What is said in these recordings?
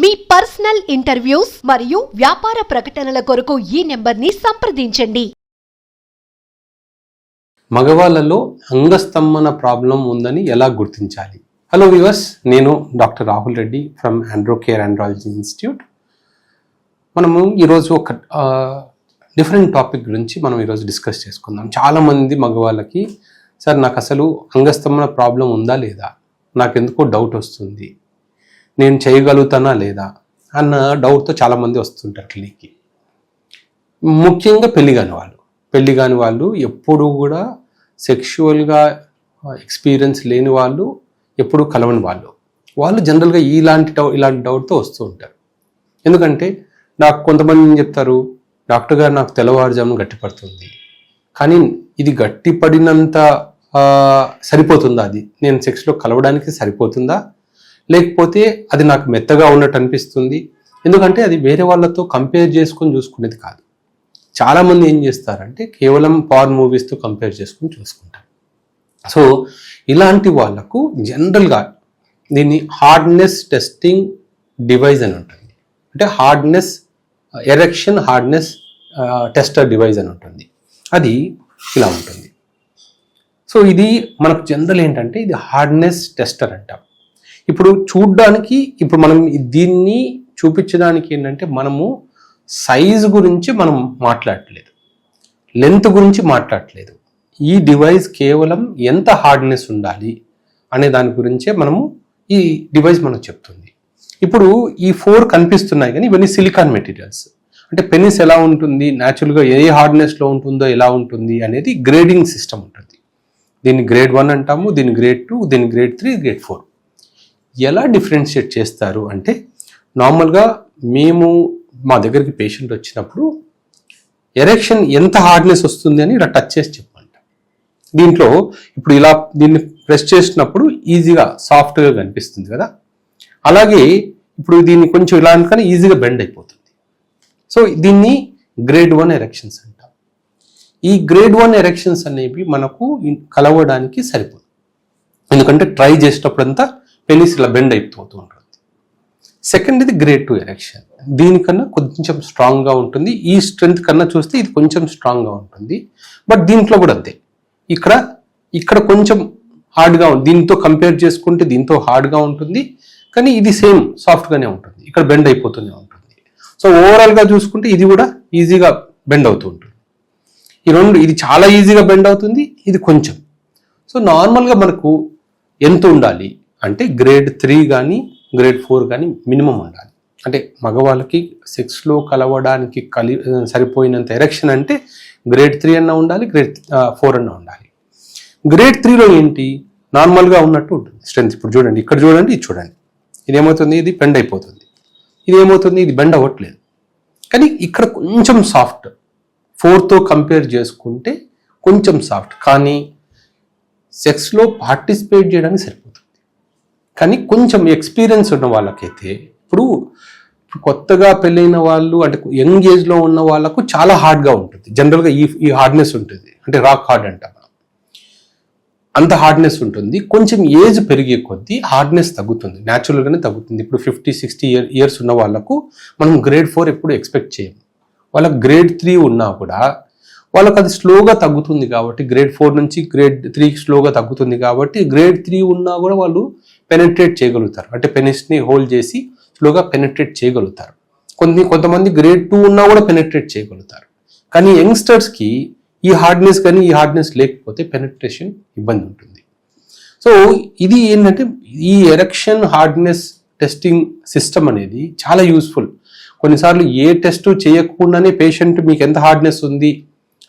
మీ personal interviews మరియు వ్యాపార ప్రకటనల కొరకు ఈ నెంబర్ని సంప్రదించండి. మగవాళ్ళలో అంగస్తంభన ప్రాబ్లం ఉందని ఎలా గుర్తించాలి? హలో వివర్స్ నేను doctor Rahul Reddy from Andro care andrology institute మనము ఈరోజు ఒక డిఫరెంట్ టాపిక్ గురించి మనం ఈరోజు డిస్కస్ చేసుకుందాం. చాలామంది మగవాళ్ళకి సార్ నాకు అసలు అంగస్తంభన ప్రాబ్లం ఉందా లేదా? నాకు ఎందుకో డౌట్ వస్తుంది. నేను చేయగలుగుతానా లేదా అన్న డౌట్తో చాలామంది వస్తుంటారు క్లినిక్కి. ముఖ్యంగా పెళ్ళి కాని వాళ్ళు. పెళ్ళి కాని వాళ్ళు ఎప్పుడు కూడా సెక్షువల్గా ఎక్స్పీరియన్స్ లేని వాళ్ళు ఎప్పుడు కలవని వాళ్ళు. వాళ్ళు జనరల్గా ఇలాంటి డౌ ఇలాంటి డౌట్తో వస్తూ ఉంటారు. ఎందుకంటే నాకు కొంతమంది ఏం చెప్తారు డాక్టర్ గారు నాకు తెల్లవారుజామున గట్టిపడుతుంది కానీ ఇది గట్టిపడినంత సరిపోతుందా అది? నేను సెక్స్లో కలవడానికి సరిపోతుందా? లేకపోతే అది నాకు మెత్తగా ఉన్నట్టు అనిపిస్తుంది. ఎందుకంటే అది వేరే వాళ్ళతో కంపేర్ చేసుకొని చూసుకునేది కాదు. చాలామంది ఏం చేస్తారంటే కేవలం పార్ మూవీస్తో కంపేర్ చేసుకుని చూసుకుంటారు. సో ఇలాంటి వాళ్ళకు జనరల్గా దీన్ని హార్డ్నెస్ టెస్టింగ్ డివైజ్ అని ఉంటుంది. అంటే hardness erection hardness tester device అని ఉంటుంది. అది ఇలా ఉంటుంది. సో ఇది మనకు జనరల్ ఏంటంటే ఇది హార్డ్నెస్ టెస్టర్ అంటాం. ఇప్పుడు చూడ్డానికి ఇప్పుడు మనం దీన్ని చూపించడానికి ఏంటంటే మనము సైజు గురించి మనం మాట్లాడట్లేదు. లెంత్ గురించి మాట్లాడట్లేదు. ఈ డివైస్ కేవలం ఎంత హార్డ్నెస్ ఉండాలి అనే దాని గురించే మనము ఈ డివైస్ మనకు చెప్తుంది. ఇప్పుడు ఈ ఫోర్ కనిపిస్తున్నాయి కానీ ఇవన్నీ సిలికాన్ మెటీరియల్స్. అంటే పెనిస్ ఎలా ఉంటుంది న్యాచురల్గా ఏ హార్డ్నెస్లో ఉంటుందో ఎలా ఉంటుంది అనేది గ్రేడింగ్ సిస్టమ్ ఉంటుంది. దీన్ని గ్రేడ్ వన్ అంటాము దీన్ని గ్రేడ్ టూ దీన్ని గ్రేడ్ త్రీ గ్రేడ్ ఫోర్. ఎలా డిఫరెన్షియేట్ చేస్తారు అంటే నార్మల్గా మేము మా దగ్గరికి పేషెంట్ వచ్చినప్పుడు ఎరెక్షన్ ఎంత హార్డ్నెస్ వస్తుంది అని ఇలా టచ్ చేసి చెప్పమంట. దీంట్లో ఇప్పుడు ఇలా దీన్ని ప్రెస్ చేసినప్పుడు ఈజీగా సాఫ్ట్గా కనిపిస్తుంది కదా. అలాగే ఇప్పుడు దీన్ని కొంచెం ఇలా అనుకని ఈజీగా బెండ్ అయిపోతుంది. సో దీన్ని గ్రేడ్ వన్ ఎరెక్షన్స్ అంటాం. ఈ గ్రేడ్ వన్ ఎరెక్షన్స్ అనేవి మనకు కలవడానికి సరిపోదు. ఎందుకంటే ట్రై చేసేటప్పుడంతా పెనిస్ ఇలా బెండ్ అయిపోతూ ఉంటుంది. సెకండ్ ఇది గ్రేడ్ టూ ఎరెక్షన్ దీనికన్నా కొంచెం స్ట్రాంగ్గా ఉంటుంది. ఈ స్ట్రెంగ్త్ కన్నా చూస్తే ఇది కొంచెం స్ట్రాంగ్గా ఉంటుంది. బట్ దీంట్లో కూడా అంతే. ఇక్కడ ఇక్కడ కొంచెం హార్డ్గా ఉంది దీంతో కంపేర్ చేసుకుంటే దీంతో హార్డ్గా ఉంటుంది. కానీ ఇది సేమ్ సాఫ్ట్గానే ఉంటుంది. ఇక్కడ బెండ్ అయిపోతూనే ఉంటుంది. సో ఓవరాల్గా చూసుకుంటే ఇది కూడా ఈజీగా బెండ్ అవుతూ ఉంటుంది. ఈ రెండు ఇది చాలా ఈజీగా బెండ్ అవుతుంది. ఇది కొంచెం. సో నార్మల్గా మనకు ఎంత ఉండాలి? అంటే గ్రేడ్ త్రీ కానీ గ్రేడ్ ఫోర్ కానీ మినిమం ఉండాలి. అంటే మగవాళ్ళకి సెక్స్లో కలవడానికి కలి సరిపోయినంత ఎరక్షన్ అంటే గ్రేడ్ త్రీ అన్న ఉండాలి గ్రేడ్ ఫోర్ అన్న ఉండాలి. గ్రేడ్ త్రీలో ఏంటి? నార్మల్గా ఉన్నట్టు ఉంటుంది. స్ట్రెంత్ ఇప్పుడు చూడండి. ఇక్కడ చూడండి ఇది చూడండి. ఇది ఏమవుతుంది ఇది బెండ్ అయిపోతుంది. ఇది ఏమవుతుంది ఇది బెండ్ అవ్వట్లేదు. కానీ ఇక్కడ కొంచెం సాఫ్ట్ ఫోర్తో కంపేర్ చేసుకుంటే కొంచెం సాఫ్ట్ కానీ సెక్స్లో పార్టిసిపేట్ చేయడానికి సరిపోతుంది కానీ కొంచెం ఎక్స్పీరియన్స్ ఉన్న వాళ్ళకైతే ఇప్పుడు కొత్తగా పెళ్ళైన వాళ్ళు అంటే యంగ్ ఏజ్లో ఉన్న వాళ్ళకు చాలా హార్డ్గా ఉంటుంది. జనరల్గా ఈ ఈ హార్డ్నెస్ ఉంటుంది. అంటే రాక్ హార్డ్ అంట అంత హార్డ్నెస్ ఉంటుంది. కొంచెం ఏజ్ పెరిగే కొద్దీ హార్డ్నెస్ తగ్గుతుంది. న్యాచురల్గానే తగ్గుతుంది. ఇప్పుడు ఫిఫ్టీ సిక్స్టీ ఇయర్ ఇయర్స్ ఉన్న వాళ్ళకు మనం గ్రేడ్ ఫోర్ ఎప్పుడు ఎక్స్పెక్ట్ చేయం వాళ్ళకి గ్రేడ్ త్రీ ఉన్నా కూడా వాళ్ళకి అది స్లోగా తగ్గుతుంది కాబట్టి గ్రేడ్ ఫోర్ నుంచి గ్రేడ్ త్రీకి స్లోగా తగ్గుతుంది కాబట్టి గ్రేడ్ త్రీ ఉన్నా కూడా వాళ్ళు పెనట్రేట్ చేయగలుగుతారు. అంటే పెనిస్ని హోల్డ్ చేసి స్లోగా పెనట్రేట్ చేయగలుగుతారు. కొన్ని కొంతమంది గ్రేడ్ టూ ఉన్నా కూడా పెనట్రేట్ చేయగలుగుతారు. కానీ యంగ్స్టర్స్కి ఈ హార్డ్నెస్ కానీ ఈ హార్డ్నెస్ లేకపోతే పెనట్రేషన్ ఇబ్బంది ఉంటుంది. సో ఇది ఏంటంటే ఈ ఎరక్షన్ హార్డ్నెస్ టెస్టింగ్ సిస్టమ్ అనేది చాలా యూస్ఫుల్ కొన్నిసార్లు ఏ టెస్ట్ చేయకుండానే పేషెంట్ మీకు ఎంత హార్డ్నెస్ ఉంది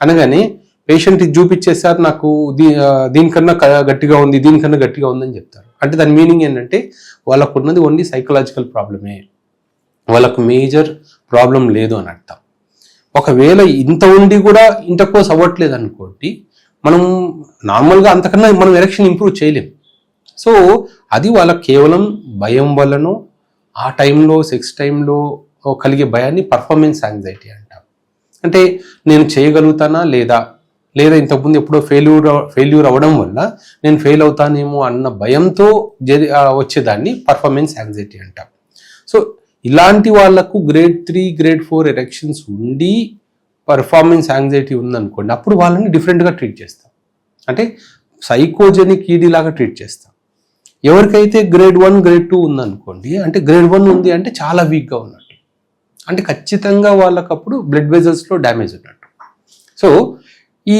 అనగానే పేషెంట్ ఇది చూపించేసారు నాకు దీ దీనికన్నా గట్టిగా ఉంది దీనికన్నా గట్టిగా ఉందని చెప్తారు. అంటే దాని మీనింగ్ ఏంటంటే వాళ్ళకు ఉన్నది ఓన్లీ సైకలాజికల్ ప్రాబ్లమే వాళ్ళకు మేజర్ ప్రాబ్లం లేదు అని అర్థం. ఒకవేళ ఇంత ఉండి కూడా ఇంటర్కోర్స్ అవ్వట్లేదు అనుకోండి మనం నార్మల్గా అంతకన్నా మనం ఎలక్షన్ ఇంప్రూవ్ చేయలేం. సో అది వాళ్ళకు కేవలం భయం వలన ఆ టైంలో సెక్స్ టైంలో కలిగే భయాన్ని పర్ఫార్మెన్స్ యాంగ్జైటీ అంటాం అంటే నేను చేయగలుగుతానా లేదా? లేదా ఇంతకుముందు ఎప్పుడో ఫెయిల్యూర్ ఫెయిల్యూర్ అవ్వడం వల్ల నేను ఫెయిల్ అవుతానేమో అన్న భయంతో జరి వచ్చేదాన్ని పర్ఫార్మెన్స్ యాంగ్జైటీ అంటాం. సో ఇలాంటి వాళ్ళకు grade three grade four erections ఉండి పర్ఫార్మెన్స్ యాంగ్జైటీ ఉందనుకోండి అప్పుడు వాళ్ళని డిఫరెంట్గా ట్రీట్ చేస్తాం. అంటే సైకోజెనిక్ ఈడీ లాగా ట్రీట్ చేస్తాం. ఎవరికైతే గ్రేడ్ వన్ గ్రేడ్ టూ ఉందనుకోండి అంటే గ్రేడ్ వన్ ఉంది అంటే చాలా వీక్గా ఉన్నాడు. అంటే ఖచ్చితంగా వాళ్ళకప్పుడు బ్లడ్ వెజల్స్లో డ్యామేజ్ ఉన్నట్టు. సో ఈ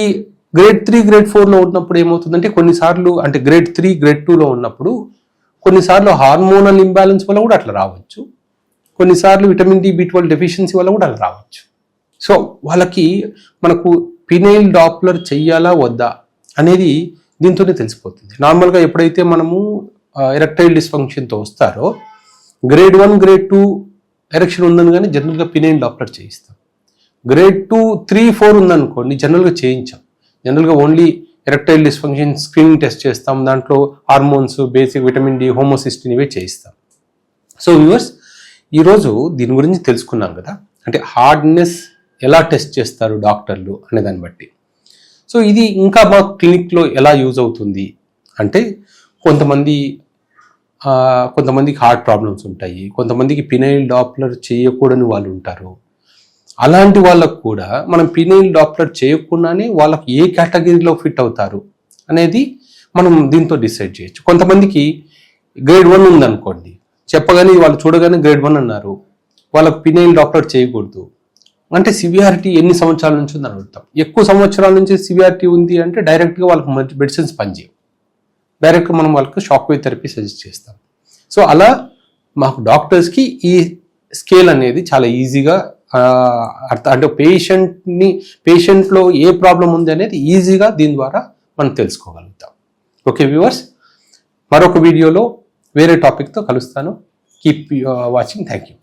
గ్రేడ్ త్రీ గ్రేడ్ ఫోర్లో ఉన్నప్పుడు ఏమవుతుందంటే కొన్నిసార్లు అంటే గ్రేడ్ త్రీ గ్రేడ్ టూలో ఉన్నప్పుడు కొన్నిసార్లు హార్మోనల్ ఇంబ్యాలెన్స్ వల్ల కూడా అట్లా రావచ్చు. కొన్నిసార్లు vitamin D B twelve deficiency వల్ల కూడా అలా రావచ్చు. సో వాళ్ళకి మనకు పినైల్ డాప్లర్ చెయ్యాలా వద్దా అనేది దీంతోనే తెలిసిపోతుంది. నార్మల్గా ఎప్పుడైతే మనము ఎరెక్టైల్ డిస్ఫంక్షన్తో వస్తారో grade one grade two erection ఉందని కానీ జనరల్గా పినైల్ డాక్టర్ చేయిస్తాం. గ్రేడ్ టూ త్రీ ఫోర్ ఉందనుకోండి జనరల్గా చేయించాం. జనరల్గా only erectile dysfunction screening test చేస్తాం దాంట్లో hormones basic vitamin D homocysteine ఇవే చేయిస్తాం. సో వ్యూవర్స్ ఈరోజు దీని గురించి తెలుసుకున్నాం కదా. అంటే హార్డ్నెస్ ఎలా టెస్ట్ చేస్తారు డాక్టర్లు అనే దాన్ని బట్టి. సో ఇది ఇంకా మా క్లినిక్లో ఎలా యూజ్ అవుతుంది అంటే కొంతమంది కొంతమందికి హార్ట్ ప్రాబ్లమ్స్ ఉంటాయి కొంతమందికి పినైల్ డాప్లర్ చేయకూడని వాళ్ళు ఉంటారు. అలాంటి వాళ్ళకు కూడా మనం పినైల్ డాప్లర్ చేయకుండానే వాళ్ళకి ఏ కేటగిరీలో ఫిట్ అవుతారు అనేది మనం దీంతో డిసైడ్ చేయొచ్చు. కొంతమందికి గ్రేడ్ వన్ ఉందనుకోండి చెప్పగానే వాళ్ళు చూడగానే గ్రేడ్ వన్ అన్నారు వాళ్ళకి పినైల్ డాప్లర్ చేయకూడదు. అంటే సివియారిటీ ఎన్ని సంవత్సరాల నుంచి ఉందని అడుగుతాం. ఎక్కువ సంవత్సరాల నుంచి సివియారిటీ ఉంది అంటే డైరెక్ట్గా వాళ్ళకి మెడిసిన్స్ పనిచేయవు. డైరెక్ట్గా మనం వాళ్ళకి షాక్ వేవ్ థెరపీ సజెస్ట్ చేస్తాం. సో అలా మాకు డాక్టర్స్కి ఈ స్కేల్ అనేది చాలా ఈజీగా అర్థ అంటే పేషెంట్ని పేషెంట్లో ఏ ప్రాబ్లం ఉంది అనేది ఈజీగా దీని ద్వారా మనం తెలుసుకోగలుగుతాం. Okay viewers? మరొక వీడియోలో వేరే టాపిక్తో కలుస్తాను. Keep watching. Thank you